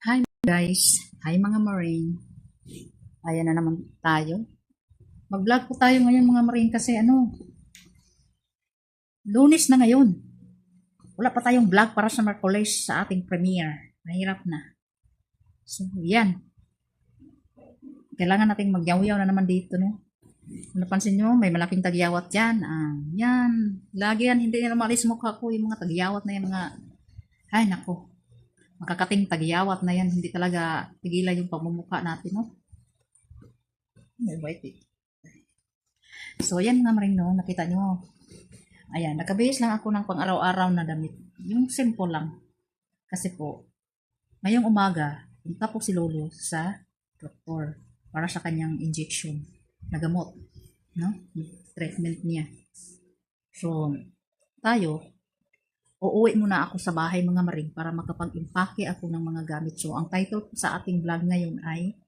Hi guys! Hi mga Marine! Ayan na naman tayo. Mag-vlog po tayo ngayon mga Marine kasi ano, lunes na ngayon. Wala pa tayong vlog para sa Merkulis sa ating premiere. Mahirap na. So, yan. Kailangan nating magyaw-yaw na naman dito, no? Napansin nyo, may malaking tagyawat yan. Ah, yan. Lagi yan, hindi nila maalis mukha ko yung mga tagyawat na yan, mga... Ay, nako makakating tagyawat na yan, hindi talaga tigilan yung pamumukha natin, no? May white eh. So, yan nga rin, no? Nakita nyo. Ayan, nakabihis lang ako ng pang-araw-araw na damit. Yung simple lang. Kasi po, ngayong umaga, punta po si Lolo sa doktor para sa kanyang injection na gamot. No? Treatment niya. So, tayo, uuwi muna ako sa bahay mga maring para makapag-impake ako ng mga gamit. So, ang title sa ating vlog ngayon ay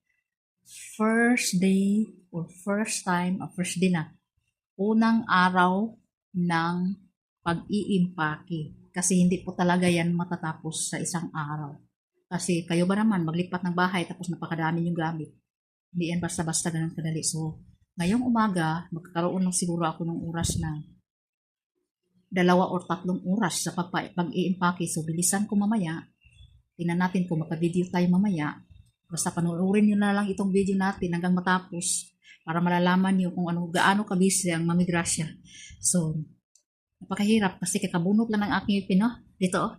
First Day or First Time, o First Day na, unang araw ng pag-iimpake. Kasi hindi po talaga yan matatapos sa isang araw. Kasi kayo ba naman, maglipat ng bahay tapos napakadami yung gamit. Hindi yan basta-basta ganun kadali. So, ngayong umaga, magkakaroon lang siguro ako ng oras na dalawa or tatlong oras sa pag-i-impake. So, bilisan ko mamaya. Tingnan natin kung makavideo tayo mamaya. Basta panoorin nyo na lang itong video natin hanggang matapos para malalaman nyo kung ano, gaano kabisi ang mamigrasya. So, napakahirap kasi kakabunot lang ng aking ipin, no? Dito, oh.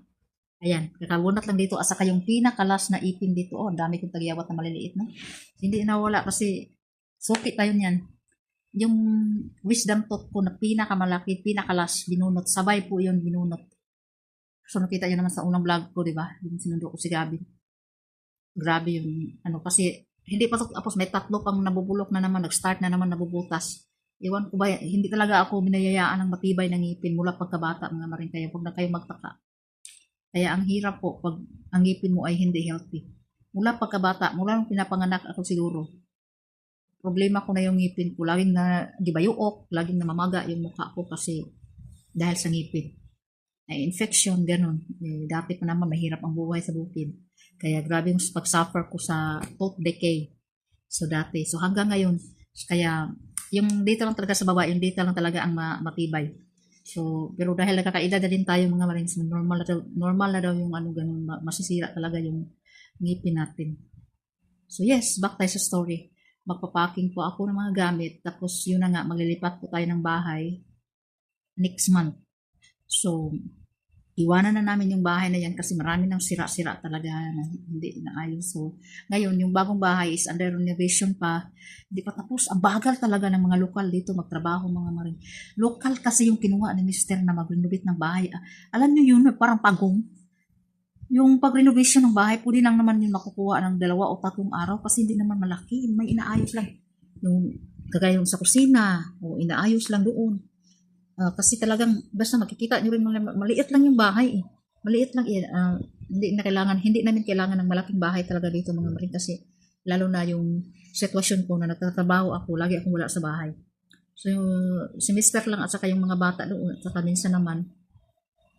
Ayan, kakabunot lang dito. Asa kayong pinakalas na ipin dito, oh. Ang dami kong tagyawat na maliliit, no? Hindi nawala kasi suki tayo niyan yung wisdom tooth ko na pinakamalaki, pinakalas, binunot. Sabay po yun, binunot. So, nakita nyo naman sa unang vlog ko, di ba? Yung sinundo ko si Gabi. Grabe yung, ano, kasi, hindi pa tapos may tatlo pang nabubulok na naman, nag-start na naman nabubutas. Iwan ko ba, hindi talaga ako binayayaan ng matibay ng ngipin mula pagkabata, mga maring kayo, huwag na kayo magtaka. Kaya ang hirap po, pag ang ngipin mo ay hindi healthy. Mula pagkabata, mula nung pinapanganak ako siguro, problema ko na yung ngipin ko. Laging na, di ba yuok, laging namamaga yung mukha ko kasi dahil sa ngipin. Ay, infection, ganun. Eh, dati pa naman mahirap ang buhay sa bukid. Kaya grabe yung pag-suffer ko sa tooth decay. So dati. So hanggang ngayon, kaya yung dito lang talaga sa baba, yung dito lang talaga ang ma- matibay. So, pero dahil nakakaedad na din tayo mga marines, normal na normal na daw yung ano ganun, ma- masisira talaga yung ngipin natin. So yes, back tayo sa story magpapaking po ako ng mga gamit. Tapos yun na nga, maglilipat po tayo ng bahay next month. So, iwanan na namin yung bahay na yan kasi marami nang sira-sira talaga na hindi naayos. So, ngayon, yung bagong bahay is under renovation pa. Hindi pa tapos. Ang bagal talaga ng mga lokal dito magtrabaho mga maring. Lokal kasi yung kinuha ni Mister na mag-renovate ng bahay. Ah, alam niyo yun, parang pagong. Yung pag-renovation ng bahay, pwede lang naman yun makukuha ng dalawa o tatlong araw kasi hindi naman malaki. May inaayos lang. Yung kagaya yung sa kusina, o inaayos lang doon. Ah, kasi talagang, basta makikita nyo rin, maliit lang yung bahay eh. Maliit lang, eh, ah, hindi na kailangan, hindi namin kailangan ng malaking bahay talaga dito mga maring kasi lalo na yung sitwasyon ko na nagtatrabaho ako, lagi akong wala sa bahay. So, yung, si Mister lang at saka yung mga bata doon, at saka minsan naman,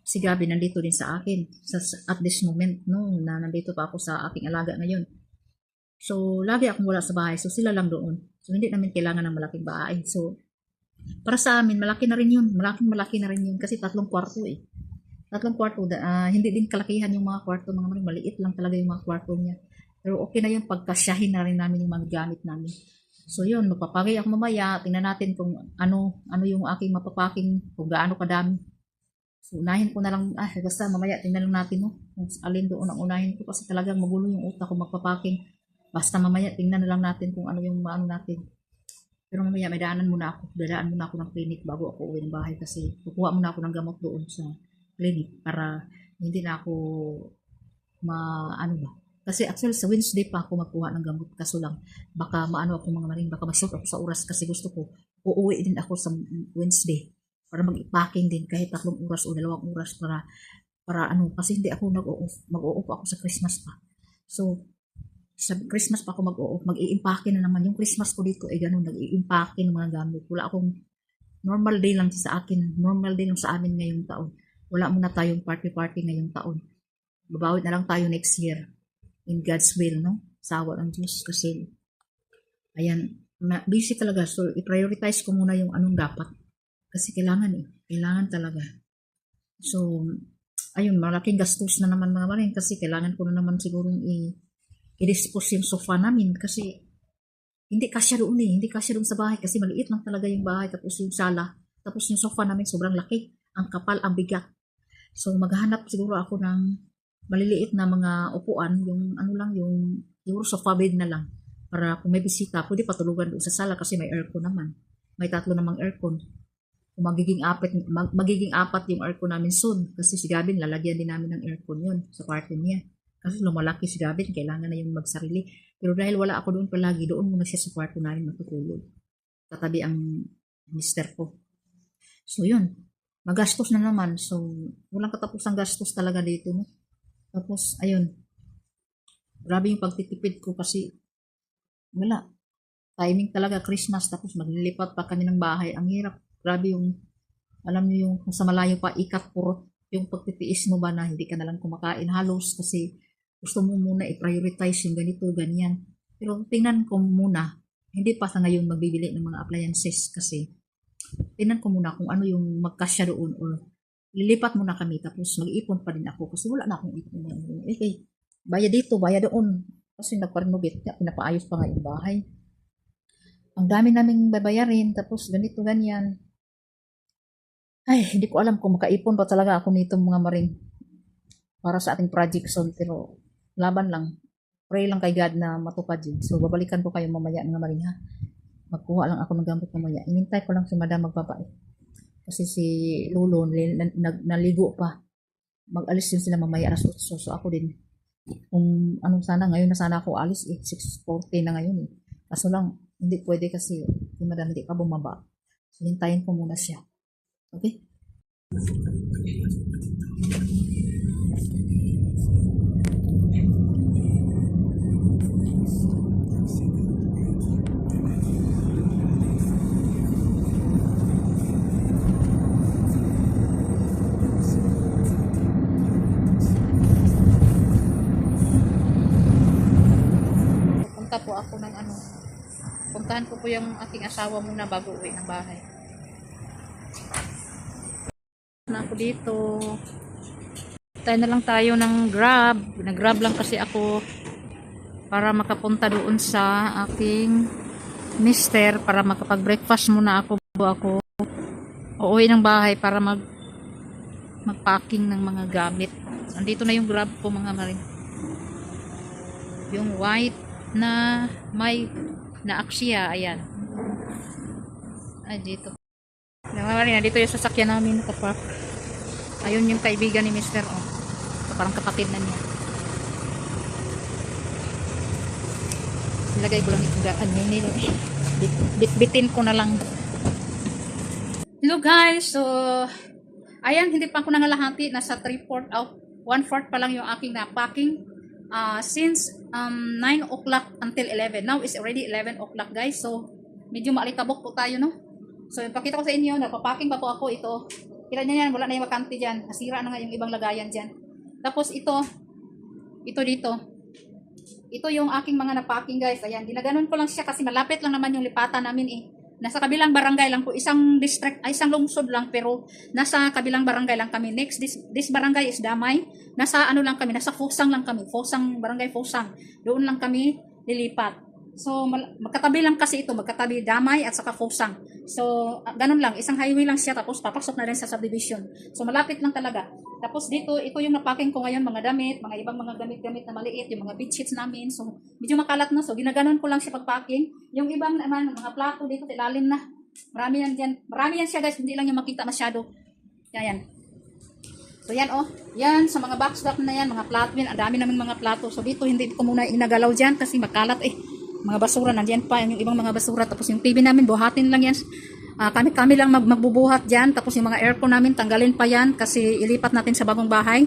si Gabi nandito din sa akin sa, at this moment, no, na nandito pa ako sa aking alaga ngayon. So, lagi akong wala sa bahay. So, sila lang doon. So, hindi namin kailangan ng malaking bahay. So, para sa amin, malaki na rin yun. Malaking malaki na rin yun kasi tatlong kwarto eh. Tatlong kwarto. ah, hindi din kalakihan yung mga kwarto. Mga maring maliit lang talaga yung mga kwarto niya. Pero okay na yun pagkasyahin na rin namin yung mga gamit namin. So yun, magpapagay ako mamaya. Tingnan natin kung ano ano yung aking mapapaking, kung gaano kadami. So, unahin ko na lang, ah, basta mamaya tingnan lang natin, no? Kung alin doon ang unahin ko kasi talagang magulo yung utak ko magpapaking. Basta mamaya tingnan na lang natin kung ano yung ano natin. Pero mamaya may daanan muna ako. Dadaan muna ako ng clinic bago ako uwi ng bahay kasi kukuha muna ako ng gamot doon sa clinic para hindi na ako ma ano ba. Kasi actually sa Wednesday pa ako magkuha ng gamot kaso lang baka maano ako mga maring baka ma-short ako sa oras kasi gusto ko uuwi din ako sa Wednesday para mag-packing din kahit tatlong oras o dalawang oras para para ano kasi hindi ako nag-o-off mag-o-off ako sa Christmas pa so sa Christmas pa ako mag-o-off mag-i-impake na naman yung Christmas ko dito ay ganun nag-i-impake ng mga gamit wala akong normal day lang sa akin normal day lang sa amin ngayong taon wala muna tayong party-party ngayong taon babawi na lang tayo next year in God's will, no? Sawa ng Diyos kasi, ayan, na, busy talaga. So, i-prioritize ko muna yung anong dapat. Kasi kailangan eh. Kailangan talaga. So, ayun, malaking gastos na naman mga marin kasi kailangan ko na naman sigurong i- i-dispose yung sofa namin kasi hindi kasya doon eh. Hindi kasya doon sa bahay kasi maliit lang talaga yung bahay tapos yung sala. Tapos yung sofa namin sobrang laki. Ang kapal, ang bigat. So, maghahanap siguro ako ng maliliit na mga upuan, yung ano lang, yung siguro sofa bed na lang. Para kung may bisita, pwede patulugan doon sa sala kasi may aircon naman. May tatlo namang aircon. Magiging apat, mag, magiging apat yung aircon namin soon. Kasi si Gavin, lalagyan din namin ng aircon yun sa kwarto niya. Kasi lumalaki si Gavin, kailangan na yung magsarili. Pero dahil wala ako doon palagi, doon muna siya sa kwarto namin matutulog. Tatabi ang mister ko. So yun, magastos na naman. So, walang katapusang gastos talaga dito. No? Tapos, ayun, grabe yung pagtitipid ko kasi wala. Timing talaga, Christmas, tapos maglilipat pa kami ng bahay. Ang hirap. Grabe yung, alam niyo yung kung sa malayo pa, ikat puro yung pagtitiis mo ba na hindi ka nalang kumakain halos kasi gusto mo muna i-prioritize yung ganito, ganyan. Pero tingnan ko muna, hindi pa sa ngayon magbibili ng mga appliances kasi tingnan ko muna kung ano yung magkasya doon or lilipat muna kami tapos mag-ipon pa din ako kasi wala na akong ipon. Okay, bayad dito, bayad doon. Kasi nagpa-renovate, kaya pinapaayos pa nga yung bahay. Ang dami naming babayarin, tapos ganito, ganyan. Ay, hindi ko alam kung makaipon pa talaga ako nito mga maring para sa ating project zone. Pero laban lang. Pray lang kay God na matupad yun. So, babalikan ko kayo mamaya mga maring ha. Magkuha lang ako ng gamot mamaya. Inintay ko lang si madam magbabait. Kasi si Lolo, naligo pa. Mag-alis din sila mamaya alas 8. So, ako din. Kung anong sana, ngayon na sana ako alis eh. 6.40 na ngayon eh. Kaso lang, hindi pwede kasi si madam hindi pa bumaba. So, hintayin ko muna siya. Okay? Pupunta po ako ng ano. Puntahan ko po yung aking asawa muna bago uwi ng bahay. Na ako dito. Tayo na lang tayo ng grab. Nag-grab lang kasi ako para makapunta doon sa aking mister para makapag-breakfast muna ako ako uuwi ng bahay para mag mag-packing ng mga gamit. Andito na yung grab ko mga maring. Yung white na may na aksya, ayan. Ay, dito. Mga maring, dito yung sasakyan namin nakapark. Ayun yung kaibigan ni Mr. Oh. So, parang kapatid na niya. Ilagay ko lang itong gaan nila. Bit, bit, bitin ko na lang. Hello guys, so ayan, hindi pa ako nangalahati. Nasa 3-4 out, 1-4 pa lang yung aking napacking. Uh, since um, 9 o'clock until 11. Now is already 11 o'clock guys. So, medyo maalikabok po tayo, no? So, ipakita ko sa inyo, nagpapacking pa po ako ito. Kita niya yan, wala na yung wakante dyan. Nasira na nga yung ibang lagayan dyan. Tapos ito, ito dito. Ito yung aking mga napacking guys. Ayan, ginaganon ko lang siya kasi malapit lang naman yung lipatan namin eh. Nasa kabilang barangay lang po, isang district, ay isang lungsod lang pero nasa kabilang barangay lang kami. Next, this, this barangay is Damay. Nasa ano lang kami, nasa Fosang lang kami. Fosang, barangay Fosang. Doon lang kami lilipat. So, magkatabi lang kasi ito, magkatabi Damay at saka Fosang. So, ah, ganun lang, isang highway lang siya tapos papasok na rin sa subdivision. So, malapit lang talaga. Tapos dito, ito yung napacking ko ngayon, mga damit, mga ibang mga gamit-gamit na maliit, yung mga bedsheets namin. So, medyo makalat na. So, ginaganon ko lang siya pagpacking. Yung ibang naman, mga plato dito, ilalim na. Marami yan dyan. Marami yan siya guys, hindi lang yung makita masyado. Yan, yan. So yan oh, yan sa mga box na yan, mga plato yan, ang dami namin mga plato. So dito hindi ko muna inagalaw dyan kasi makalat eh. Mga basura nandiyan pa, yung ibang mga basura. Tapos yung TV namin, buhatin lang yan. Ah, kami kami lang mag, magbubuhat dyan. Tapos yung mga aircon namin, tanggalin pa yan kasi ilipat natin sa bagong bahay.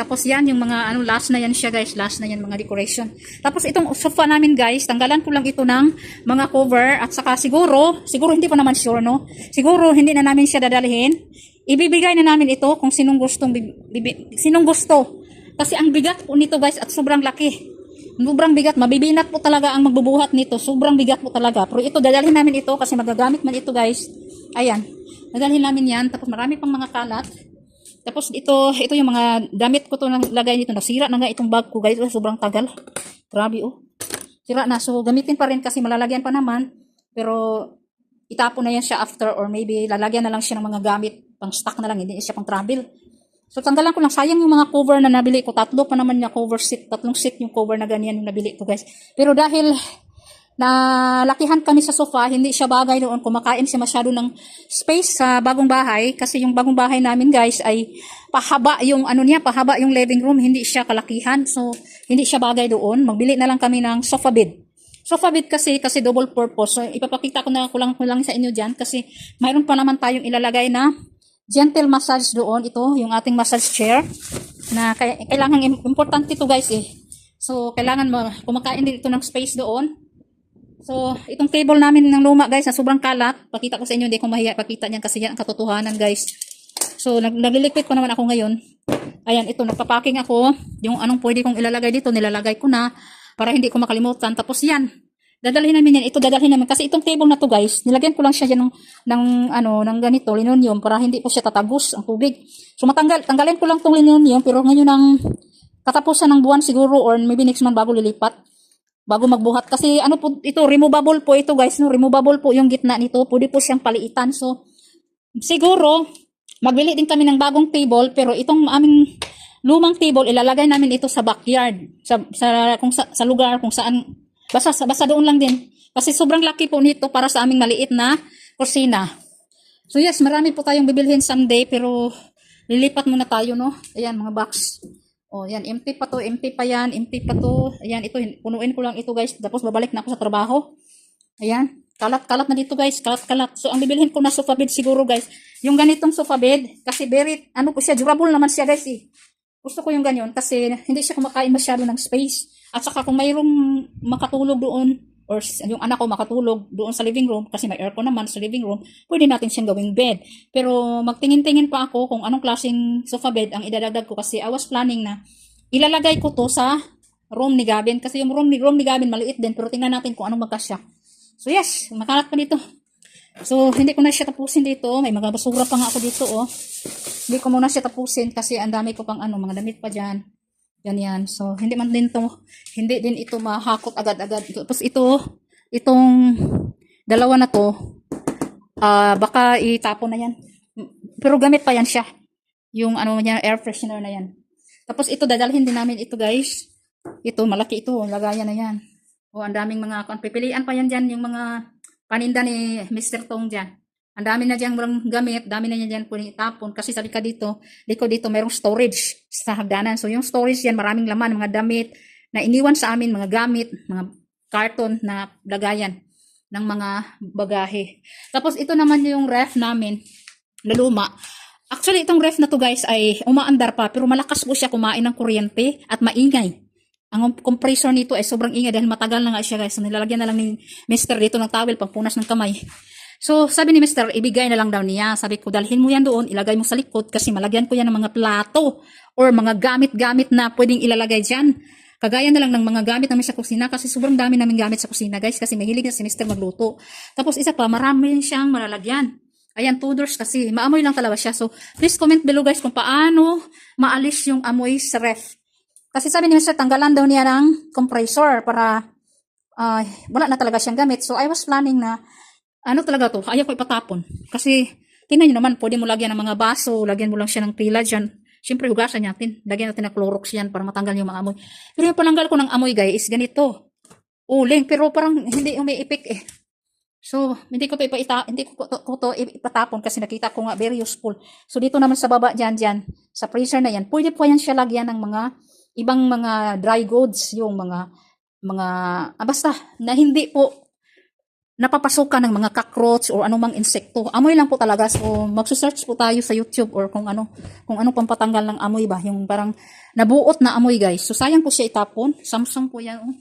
Tapos yan, yung mga ano, last na yan siya guys, last na yan mga decoration. Tapos itong sofa namin guys, tanggalan ko lang ito ng mga cover at saka siguro, siguro hindi pa naman sure no, siguro hindi na namin siya dadalhin. Ibibigay na namin ito kung sinong gustong, sinong gusto. Kasi ang bigat po nito guys at sobrang laki. Sobrang bigat. Mabibinat po talaga ang magbubuhat nito. Sobrang bigat po talaga. Pero ito, dadalhin namin ito kasi magagamit man ito guys. Ayan. Dadalhin namin yan. Tapos marami pang mga kalat. Tapos ito, ito yung mga damit ko to nang lagay dito. Nasira na nga itong bag ko guys. Sobrang tagal. Grabe oh. Sira na. So gamitin pa rin kasi malalagyan pa naman. Pero itapon na yan siya after or maybe lalagyan na lang siya ng mga gamit pang stock na lang. Hindi siya pang travel. So tanggalan ko lang. Sayang yung mga cover na nabili ko. Tatlo pa naman niya cover seat. Tatlong seat yung cover na ganyan yung nabili ko guys. Pero dahil na lakihan kami sa sofa, hindi siya bagay doon. Kumakain siya masyado ng space sa bagong bahay. Kasi yung bagong bahay namin guys ay pahaba yung ano niya, pahaba yung living room. Hindi siya kalakihan. So hindi siya bagay doon. Magbili na lang kami ng sofa bed. Sofa bed kasi, kasi double purpose. So ipapakita ko na ko lang, ko lang sa inyo dyan. Kasi mayroon pa naman tayong ilalagay na gentle massage doon. Ito, yung ating massage chair. Na kailangan, im- importante ito guys eh. So, kailangan mo, kumakain din ito ng space doon. So, itong table namin ng luma guys na sobrang kalat. Pakita ko sa inyo, hindi ko mahiya pakita niyan kasi yan ang katotohanan guys. So, nag nagliligpit ko naman ako ngayon. Ayan, ito, nagpapaking ako. Yung anong pwede kong ilalagay dito, nilalagay ko na para hindi ko makalimutan. Tapos yan, dadalhin namin yan. Ito dadalhin namin. Kasi itong table na to guys, nilagyan ko lang siya dyan ng, ng ano, ng ganito, linoleum para hindi po siya tatagos ang tubig. So, matanggal, tanggalin ko lang tong linoleum pero ngayon ang katapusan ng buwan siguro or maybe next month bago lilipat bago magbuhat. Kasi ano po ito removable po ito guys no? Removable po yung gitna nito. Pwede po siyang paliitan. So siguro magbili din kami ng bagong table pero itong aming lumang table ilalagay namin ito sa backyard. Sa sa kung sa, sa lugar kung saan basta basta doon lang din kasi sobrang laki po nito para sa aming maliit na kusina so yes marami po tayong bibilhin someday pero lilipat muna tayo no ayan mga box Oh, yan, empty pa to, empty pa yan, empty pa to. Ayan, ito, punuin ko lang ito guys. Tapos babalik na ako sa trabaho. Ayan, kalat-kalat na dito guys, kalat-kalat. So, ang bibilhin ko na sofa bed siguro guys. Yung ganitong sofa bed, kasi very, ano po siya, durable naman siya guys eh. Gusto ko yung ganyan kasi hindi siya kumakain masyado ng space. At saka kung mayroong makatulog doon, or yung anak ko makatulog doon sa living room, kasi may aircon naman sa living room, pwede natin siyang gawing bed. Pero magtingin-tingin pa ako kung anong klaseng sofa bed ang idadagdag ko kasi I was planning na ilalagay ko to sa room ni Gavin kasi yung room ni, room ni Gavin maliit din pero tingnan natin kung anong magkasya. So yes, makalat pa dito. So hindi ko na siya tapusin dito. May mga basura pa nga ako dito oh. Hindi ko muna siya tapusin kasi ang dami ko pang ano, mga damit pa dyan. Ganyan. So hindi man din to, hindi din ito mahakot agad-agad. Tapos ito, itong dalawa na to, ah baka itapon na yan. Pero gamit pa yan siya. Yung ano niya, air freshener na yan. Tapos ito, dadalhin din namin ito guys. Ito, malaki ito. Lagayan na yan. O, ang daming mga, pipilian pa yan dyan, yung mga paninda ni Mr. Tong dyan. Ang dami na walang gamit, dami na niya dyan pwedeng itapon. Kasi sa likod dito, likod dito, mayroong storage sa hagdanan. So, yung storage yan, maraming laman, mga damit na iniwan sa amin, mga gamit, mga karton na lagayan ng mga bagahe. Tapos, ito naman yung ref namin na luma. Actually, itong ref na to guys ay umaandar pa pero malakas po siya kumain ng kuryente at maingay. Ang compressor nito ay sobrang ingay dahil matagal na nga siya guys. So, nilalagyan na lang ni Mr. dito ng towel pangpunas ng kamay. So, sabi ni Mr. ibigay na lang daw niya. Sabi ko, dalhin mo yan doon, ilagay mo sa likod kasi malagyan ko yan ng mga plato or mga gamit-gamit na pwedeng ilalagay dyan. Kagaya na lang ng mga gamit namin sa kusina kasi sobrang dami namin gamit sa kusina guys kasi mahilig na si Mr. magluto. Tapos isa pa, marami siyang malalagyan. Ayan, two doors kasi. Maamoy lang talaga siya. So, please comment below guys kung paano maalis yung amoy sa ref. Kasi sabi ni Mr. tanggalan daw niya ng compressor para ah, wala na talaga siyang gamit. So, I was planning na ano talaga to, ayaw ko ipatapon. Kasi, tingnan nyo naman, pwede mo lagyan ng mga baso, lagyan mo lang siya ng tila dyan. Siyempre, hugasan natin. Lagyan natin ng Clorox yan para matanggal yung mga amoy. Pero yung palanggal ko ng amoy, guys, is ganito. Uling, pero parang hindi umiipik eh. So, hindi ko to ipaita, hindi ko to, ko to ipatapon kasi nakita ko nga very useful. So, dito naman sa baba dyan, dyan, sa freezer na yan, pwede po yan siya lagyan ng mga ibang mga dry goods, yung mga, mga, ah, basta, na hindi po napapasukan ng mga cockroach or anumang insekto. Amoy lang po talaga. So, magsusearch po tayo sa YouTube or kung ano, kung ano pang patanggal ng amoy ba. Yung parang nabuot na amoy guys. So, sayang po siya itapon. Samsung po yan. Oh.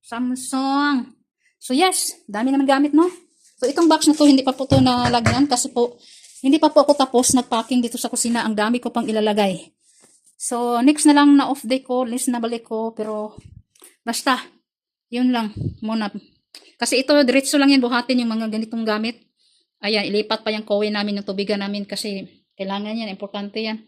Samsung. So, yes. Dami naman gamit, no? So, itong box na to, hindi pa po to nalagyan kasi po, hindi pa po ako tapos nagpacking dito sa kusina. Ang dami ko pang ilalagay. So, next na lang na off day ko, list na balik ko, pero Basta, yun lang muna. Kasi ito, diretso lang yan buhatin yung mga ganitong gamit. Ayan, ilipat pa yung kowe namin, yung tubigan namin kasi kailangan yan, importante yan.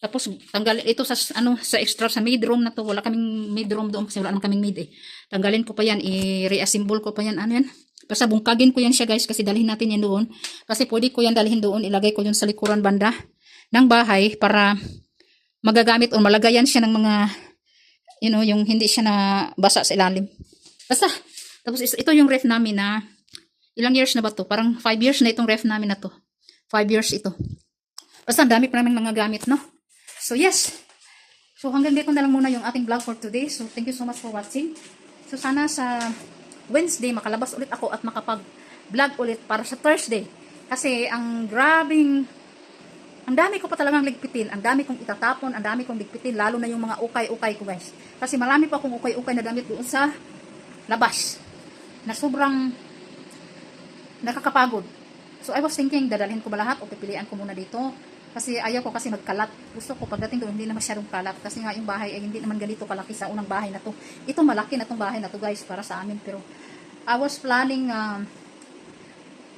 Tapos, tanggalin ito sa, ano, sa extra, sa mid room na to. Wala kaming mid room doon kasi wala naman kaming mid eh. Tanggalin ko pa yan, i-reassemble ko pa yan, ano yan. Basta bungkagin ko yan siya guys kasi dalhin natin yan doon. Kasi pwede ko yan dalhin doon, ilagay ko yun sa likuran banda ng bahay para magagamit o malagayan siya ng mga, you know, yung hindi siya na basa sa ilalim. Basta, tapos ito yung ref namin na, ilang years na ba to? Parang 5 years na itong ref namin na to. 5 years ito. Basta ang dami pa namin mga gamit, no? So yes. So hanggang dito na lang muna yung ating vlog for today. So thank you so much for watching. So sana sa Wednesday makalabas ulit ako at makapag-vlog ulit para sa Thursday. Kasi ang grabing ang dami ko pa talagang ligpitin. Ang dami kong itatapon, ang dami kong ligpitin, lalo na yung mga ukay-ukay ko guys. Kasi marami pa akong ukay-ukay na damit doon sa labas. Na sobrang nakakapagod. So I was thinking, dadalhin ko ba lahat o pipilian ko muna dito? Kasi ayaw ko kasi magkalat. Gusto ko pagdating doon, hindi na masyadong kalat. Kasi nga yung bahay ay hindi naman ganito kalaki sa unang bahay na to. Ito malaki na tong bahay na to guys para sa amin. Pero I was planning, um,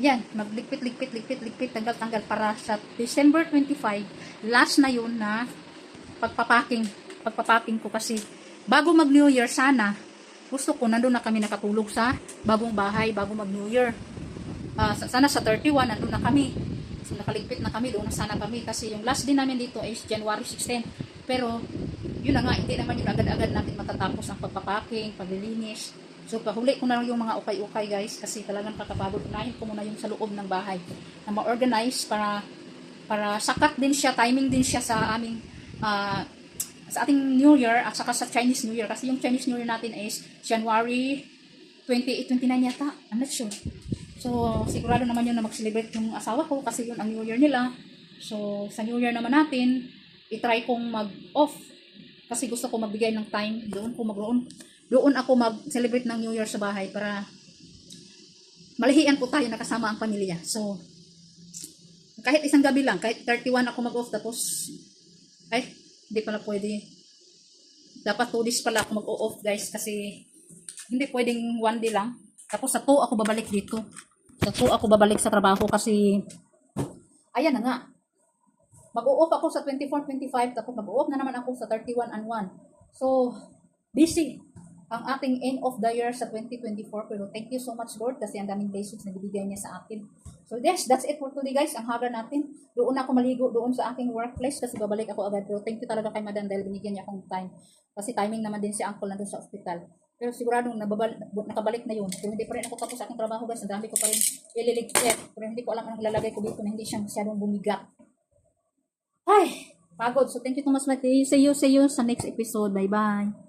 yan, magligpit, ligpit, ligpit, ligpit, tanggal, tanggal para sa December 25, last na yun na pagpapaking, pagpapaking ko kasi bago mag New Year sana, gusto ko nandun na kami nakatulog sa bagong bahay bago mag New Year. Sa- sana sa 31 nandun na kami. So nakaligpit na kami doon na sana kami kasi yung last din namin dito is January 16. Pero yun na nga, hindi naman yun agad-agad natin matatapos ang pagpapaking, paglilinis. So pahuli ko na yung mga ukay-ukay guys kasi talagang kakapagod. Unahin ko muna yung sa loob ng bahay na ma-organize para para sakat din siya, timing din siya sa aming ah, sa ating New Year at saka sa Chinese New Year kasi yung Chinese New Year natin is January 28, 29 yata. I'm not sure. So, sigurado naman yun na mag-celebrate yung asawa ko kasi yun ang New Year nila. So, sa New Year naman natin, itry kong mag-off kasi gusto ko magbigay ng time doon ko magroon. Doon ako mag-celebrate ng New Year sa bahay para malihian po tayo nakasama ang pamilya. So, kahit isang gabi lang, kahit 31 ako mag-off tapos, ay, hindi pala pwede. Dapat 2 days pala ako mag-off guys kasi hindi pwedeng one day lang. Tapos sa 2 ako babalik dito. Sa 2 ako babalik sa trabaho kasi, ayan na nga. Mag-off ako sa 24, 25, tapos mag-off na naman ako sa 31 and 1. So, busy ang ating end of the year sa 2024. Pero thank you so much Lord kasi ang daming blessings na bibigay niya sa akin. So yes, that's it for today guys. Ang haga natin. Doon ako maligo doon sa aking workplace kasi babalik ako agad. Pero thank you talaga kay Madam dahil binigyan niya akong time. Kasi timing naman din si Uncle nandun sa ospital. Pero siguradong nababal, nakabalik na yun. Pero hindi pa rin ako tapos sa aking trabaho guys. Ang dami ko pa rin ililigpit. Pero hindi ko alam anong ilalagay ko dito na hindi siya masyadong bumigat. Ay, pagod. So thank you so much. Mati. See you, see you sa next episode. Bye-bye.